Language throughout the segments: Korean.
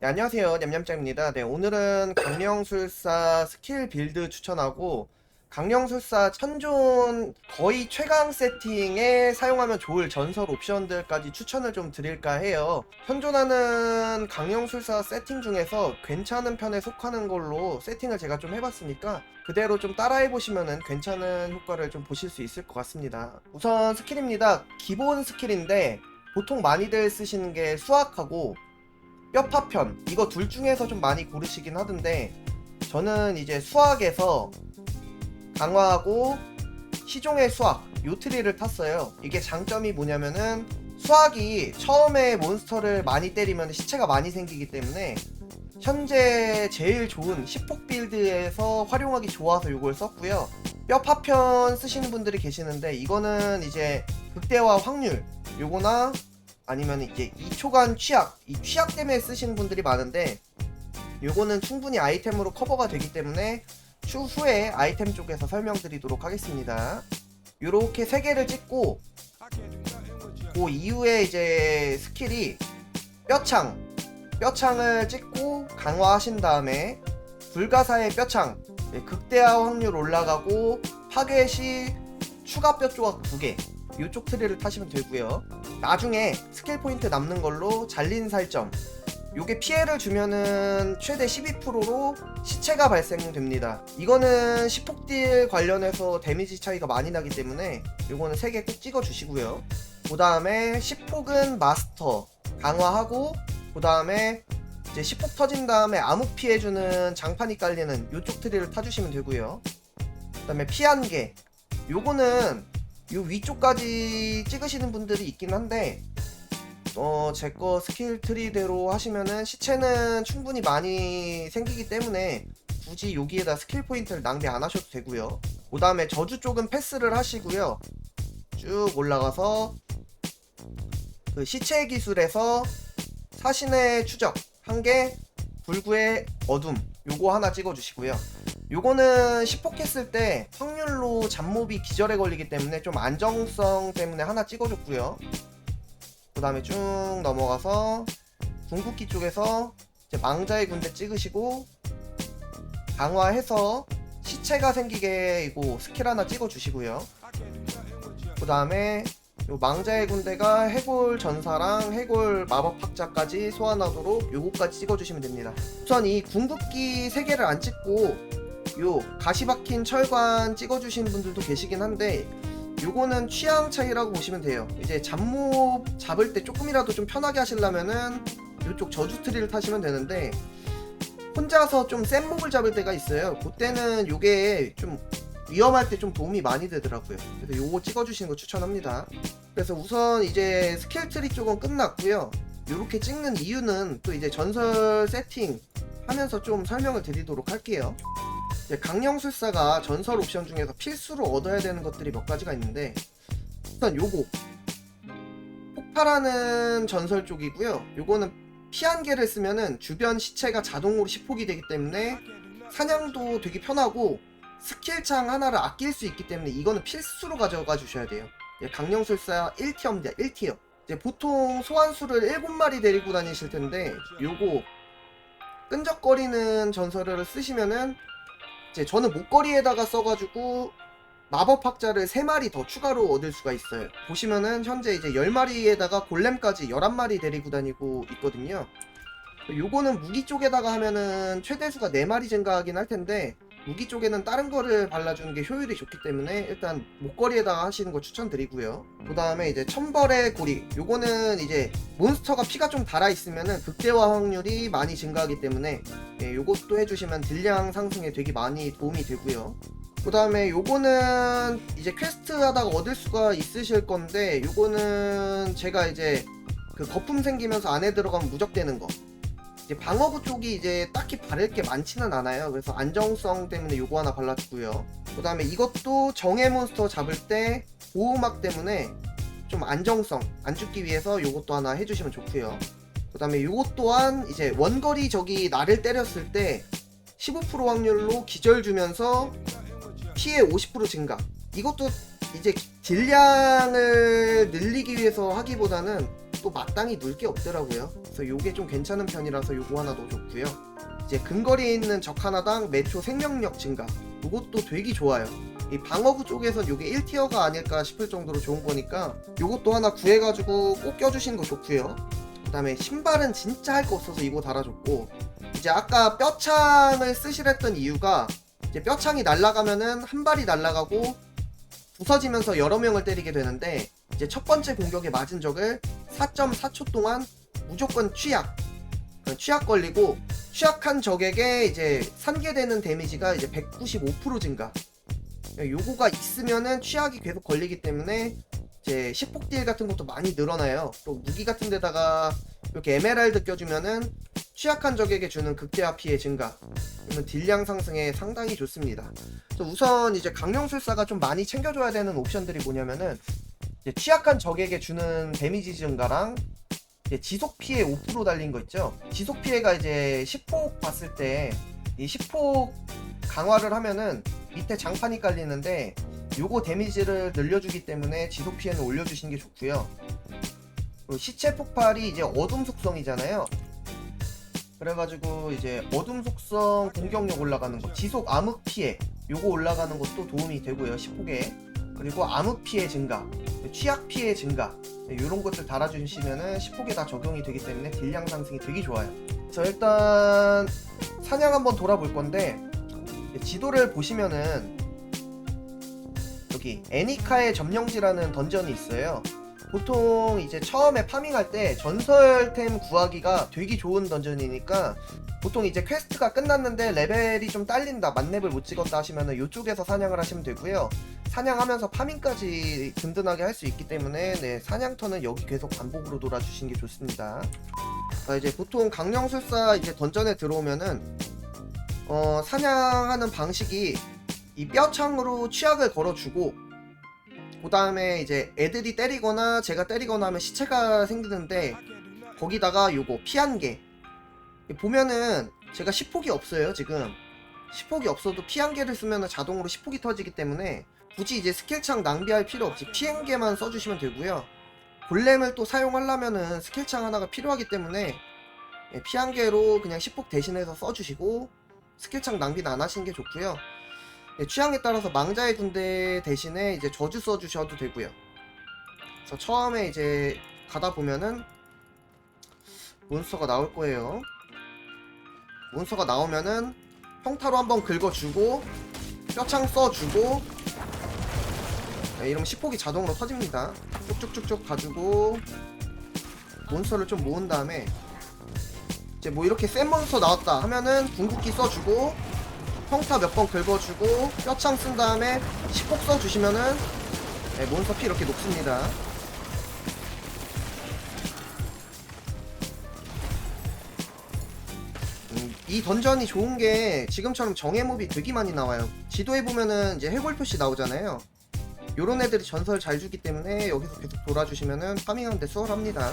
네, 안녕하세요. 냠냠짱입니다. 네, 오늘은 강령술사 스킬 빌드 추천하고 강령술사 천존 거의 최강 세팅에 사용하면 좋을 전설 옵션들까지 추천을 좀 드릴까 해요. 현존하는 강령술사 세팅 중에서 괜찮은 편에 속하는 걸로 세팅을 제가 좀 해봤으니까 그대로 좀 따라해보시면 괜찮은 효과를 좀 보실 수 있을 것 같습니다. 우선 스킬입니다. 기본 스킬인데 보통 많이들 쓰시는 게 수학하고 뼈파편. 이거 둘 중에서 좀 많이 고르시긴 하던데 저는 이제 수학에서 강화하고 시종의 수학 요 트리를 탔어요. 이게 장점이 뭐냐면은 수학이 처음에 몬스터를 많이 때리면 시체가 많이 생기기 때문에 현재 제일 좋은 10폭 빌드에서 활용하기 좋아서 이걸 썼고요. 뼈 파편 쓰시는 분들이 계시는데 이거는 이제 극대화 확률 요거나 아니면 이제 2초간 취약, 이 취약 때문에 쓰시는 분들이 많은데 요거는 충분히 아이템으로 커버가 되기 때문에 추후에 아이템 쪽에서 설명드리도록 하겠습니다. 요렇게 세 개를 찍고 그 이후에 이제 스킬이 뼈창, 뼈창을 찍고 강화하신 다음에 불가사의 뼈창, 네, 극대화 확률 올라가고 파괴 시 추가 뼈 조각 2개 요쪽 트리를 타시면 되고요. 나중에 스킬 포인트 남는 걸로 잘린 살점 요게 피해를 주면은 최대 12%로 시체가 발생됩니다. 이거는 10폭딜 관련해서 데미지 차이가 많이 나기 때문에 요거는 3개 꼭 찍어 주시고요. 그 다음에 10폭은 마스터 강화하고 그 다음에 이제 10폭 터진 다음에 암흑 피해주는 장판이 깔리는 요쪽 트리를 타주시면 되고요. 그 다음에 피한개 요거는 요 위쪽까지 찍으시는 분들이 있긴 한데 어, 제 거 스킬 트리대로 하시면은 시체는 충분히 많이 생기기 때문에 굳이 여기에다 스킬 포인트를 낭비 안 하셔도 되고요. 그 다음에 저주 쪽은 패스를 하시고요. 쭉 올라가서 그 시체 기술에서 사신의 추적 한 개, 불구의 어둠 요거 하나 찍어주시고요. 요거는 10폭 했을 때 확률로 잡몹이 기절에 걸리기 때문에 좀 안정성 때문에 하나 찍어줬고요. 그 다음에 쭉 넘어가서 궁극기 쪽에서 망자의 군대 찍으시고 강화해서 시체가 생기게 이거 스킬 하나 찍어주시고요. 그 다음에 요 망자의 군대가 해골 전사랑 해골 마법 학자까지 소환하도록 요거까지 찍어주시면 됩니다. 우선 이 궁극기 3개를 안 찍고 요 가시 박힌 철관 찍어주신 분들도 계시긴 한데 요거는 취향 차이라고 보시면 돼요. 이제 잡몹 잡을 때 조금이라도 좀 편하게 하시려면은 요쪽 저주 트리를 타시면 되는데 혼자서 좀 센 몹을 잡을 때가 있어요. 그때는 요게 좀 위험할 때 좀 도움이 많이 되더라고요. 그래서 요거 찍어주시는 거 추천합니다. 그래서 우선 이제 스킬 트리 쪽은 끝났고요. 요렇게 찍는 이유는 또 이제 전설 세팅 하면서 좀 설명을 드리도록 할게요. 이제 강령술사가 전설 옵션 중에서 필수로 얻어야 되는 것들이 몇 가지가 있는데 우선 요거 폭발하는 전설 쪽이고요. 요거는 피 한 개를 쓰면은 주변 시체가 자동으로 시폭이 되기 때문에 사냥도 되게 편하고 스킬창 하나를 아낄 수 있기 때문에 이거는 필수로 가져가 주셔야 돼요. 예, 강령술사 1티어입니다. 1티어. 이제 보통 소환수를 7마리 데리고 다니실 텐데 요거 끈적거리는 전설을 쓰시면은 이제 저는 목걸이에다가 써가지고 마법 학자를 3마리 더 추가로 얻을 수가 있어요. 보시면은 현재 이제 10마리에다가 골렘까지 11마리 데리고 다니고 있거든요. 요거는 무기 쪽에다가 하면은 최대수가 4마리 증가하긴 할 텐데 무기 쪽에는 다른 거를 발라주는 게 효율이 좋기 때문에 일단 목걸이에다가 하시는 거 추천드리고요. 그 다음에 이제 천벌의 고리. 요거는 이제 몬스터가 피가 좀 달아 있으면은 극대화 확률이 많이 증가하기 때문에 예, 요것도 해주시면 딜량 상승에 되게 많이 도움이 되고요. 그 다음에 요거는 이제 퀘스트 하다가 얻을 수가 있으실 건데 요거는 제가 이제 그 거품 생기면서 안에 들어가면 무적되는 거 이제 방어구 쪽이 이제 딱히 바를 게 많지는 않아요. 그래서 안정성 때문에 요거 하나 발라주고요. 그 다음에 이것도 정예 몬스터 잡을 때 보호막 때문에 좀 안정성 안 죽기 위해서 요것도 하나 해주시면 좋고요. 그 다음에 요것 또한 이제 원거리 적이 나를 때렸을 때 15% 확률로 기절 주면서 피해 50% 증가. 이것도 이제 딜량을 늘리기 위해서 하기보다는 또 마땅히 넣을 게 없더라고요. 그래서 요게 좀 괜찮은 편이라서 요거 하나 넣어줬고요. 이제 근거리에 있는 적 하나당 매초 생명력 증가. 요것도 되게 좋아요. 이 방어구 쪽에선 요게 1티어가 아닐까 싶을 정도로 좋은 거니까 요것도 하나 구해가지고 꼭 껴주시는 거 좋고요. 그 다음에 신발은 진짜 할 거 없어서 이거 달아줬고 이제 아까 뼈창을 쓰시랬던 이유가 이제 뼈창이 날아가면은 한 발이 날아가고 부서지면서 여러 명을 때리게 되는데 이제 첫 번째 공격에 맞은 적을 4.4초 동안 무조건 취약. 그 취약 걸리고 취약한 적에게 이제 산계되는 데미지가 이제 195% 증가. 요거가 있으면은 취약이 계속 걸리기 때문에 이제 시폭 딜 같은 것도 많이 늘어나요. 또 무기 같은 데다가 이렇게 에메랄드 껴주면은 취약한 적에게 주는 극대화 피해 증가. 이건 딜량 상승에 상당히 좋습니다. 우선 이제 강령술사가 좀 많이 챙겨줘야 되는 옵션들이 뭐냐면은 취약한 적에게 주는 데미지 증가랑 지속 피해 5% 달린 거 있죠. 지속 피해가 이제 10폭 봤을 때 이 10폭 강화를 하면은 밑에 장판이 깔리는데 요거 데미지를 늘려주기 때문에 지속 피해는 올려주시는 게 좋고요. 시체 폭발이 이제 어둠 속성이잖아요. 그래가지고 이제 어둠 속성 공격력 올라가는 거, 지속 암흑 피해 요거 올라가는 것도 도움이 되고요. 10폭에 그리고 암흑 피해 증가, 취약 피해 증가 이런 것들 달아주시면은 10폭에 다 적용이 되기 때문에 딜량 상승이 되게 좋아요. 그래서 일단 사냥 한번 돌아볼 건데 지도를 보시면은 여기 애니카의 점령지라는 던전이 있어요. 보통 이제 처음에 파밍할 때 전설템 구하기가 되게 좋은 던전이니까 보통 이제 퀘스트가 끝났는데 레벨이 좀 딸린다 만렙을 못 찍었다 하시면은 이쪽에서 사냥을 하시면 되고요. 사냥하면서 파밍까지 든든하게 할 수 있기 때문에 네, 사냥터는 여기 계속 반복으로 돌아주시는 게 좋습니다. 자, 이제 보통 강령술사 이제 던전에 들어오면은 어, 사냥하는 방식이 이 뼈창으로 취약을 걸어주고 그 다음에 이제 애들이 때리거나 제가 때리거나 하면 시체가 생기는데 거기다가 요거 피 한 개. 보면은 제가 10폭이 없어요 지금. 10폭이 없어도 피 한 개를 쓰면 자동으로 10폭이 터지기 때문에 굳이 이제 스킬창 낭비할 필요 없이 피 한 개만 써주시면 되고요. 골렘을 또 사용하려면은 스킬창 하나가 필요하기 때문에 예, 피한 개로 그냥 10폭 대신해서 써주시고 스킬창 낭비는 안 하시는 게 좋고요 네, 취향에 따라서 망자의 군대 대신에 이제 저주 써주셔도 되고요. 그래서 처음에 이제 가다 보면은 몬스터가 나올 거예요. 몬스터가 나오면은 평타로 한번 긁어주고 뼈창 써주고 네, 이러면 10폭이 자동으로 터집니다. 쭉쭉쭉쭉 가지고 몬스터를 좀 모은 다음에 이제 뭐 이렇게 센 몬스터 나왔다 하면은 궁극기 써주고 평타 몇 번 긁어주고 뼈창 쓴 다음에 10폭 써주시면은 네, 몬스터 피 이렇게 녹습니다. 음, 이 던전이 좋은 게 지금처럼 정해 몹이 되게 많이 나와요. 지도에 보면은 이제 해골 표시 나오잖아요. 요런 애들이 전설 잘 주기 때문에 여기서 계속 돌아주시면은 파밍하는데 수월합니다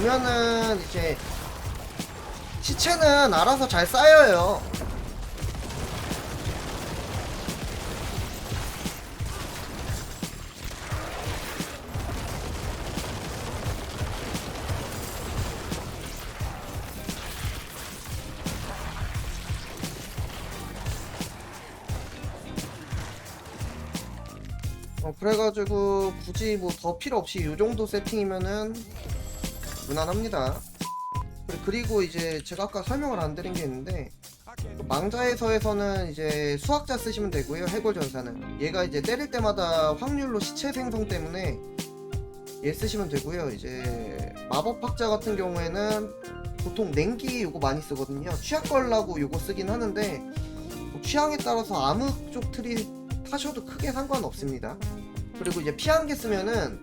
보면은 이제 시체는 알아서 잘 쌓여요. 어, 그래가지고 굳이 뭐 더 필요 없이 이 정도 세팅이면은 무난합니다. 그리- 그리고 이제 제가 아까 설명을 안 드린 게 있는데 망자에서에서는 이제 수학자 쓰시면 되고요. 해골 전사는 얘가 이제 때릴 때마다 확률로 시체 생성 때문에 얘 쓰시면 되고요. 이제 마법 학자 같은 경우에는 보통 냉기 요거 많이 쓰거든요. 취약 걸라고 요거 쓰긴 하는데 뭐 취향에 따라서 암흑 쪽 트리 타셔도 크게 상관없습니다. 그리고 이제 피한개 쓰면은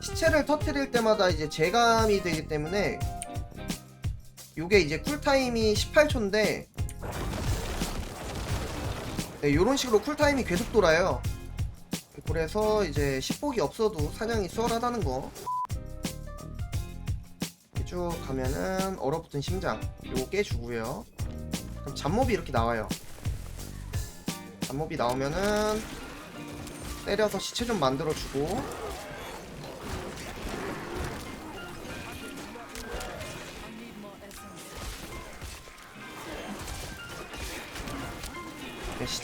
시체를 터트릴 때마다 이제 재감이 되기 때문에 요게 이제 쿨타임이 18초인데 네, 요런 식으로 쿨타임이 계속 돌아요. 그래서 이제 식복이 없어도 사냥이 수월하다는 거. 쭉 가면은 얼어붙은 심장 요거 깨주고요. 그럼 잡몹이 이렇게 나와요. 잡몹이 나오면은 때려서 시체 좀 만들어주고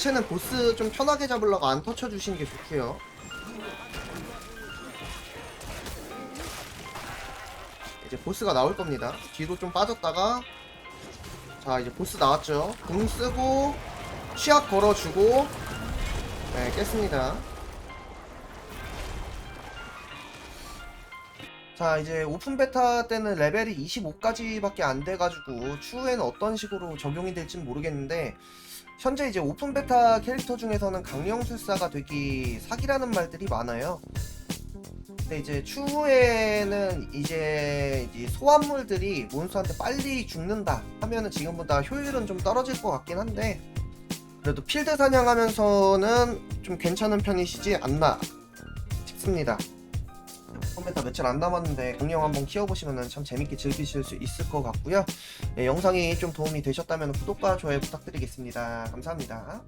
네, 시체는 보스 좀 편하게 잡으려고 안 터쳐주시는 게 좋고요. 이제 보스가 나올 겁니다. 뒤로 좀 빠졌다가 자 이제 보스 나왔죠. 궁 쓰고 취약 걸어주고 네 깼습니다. 자 이제 오픈 베타 때는 레벨이 25까지밖에 안 돼가지고 추후에는 어떤 식으로 적용이 될지 모르겠는데 현재 이제 오픈 베타 캐릭터 중에서는 강령술사가 되기 사기라는 말들이 많아요. 근데 이제 추후에는 이제 이 소환물들이 몬스터한테 빨리 죽는다 하면은 지금보다 효율은 좀 떨어질 것 같긴 한데 그래도 필드 사냥하면서는 좀 괜찮은 편이시지 않나 싶습니다. 컴퓨터 며칠 안 남았는데 공룡 한번 키워보시면 참 재밌게 즐기실 수 있을 것 같고요. 네, 영상이 좀 도움이 되셨다면 구독과 좋아요 부탁드리겠습니다. 감사합니다.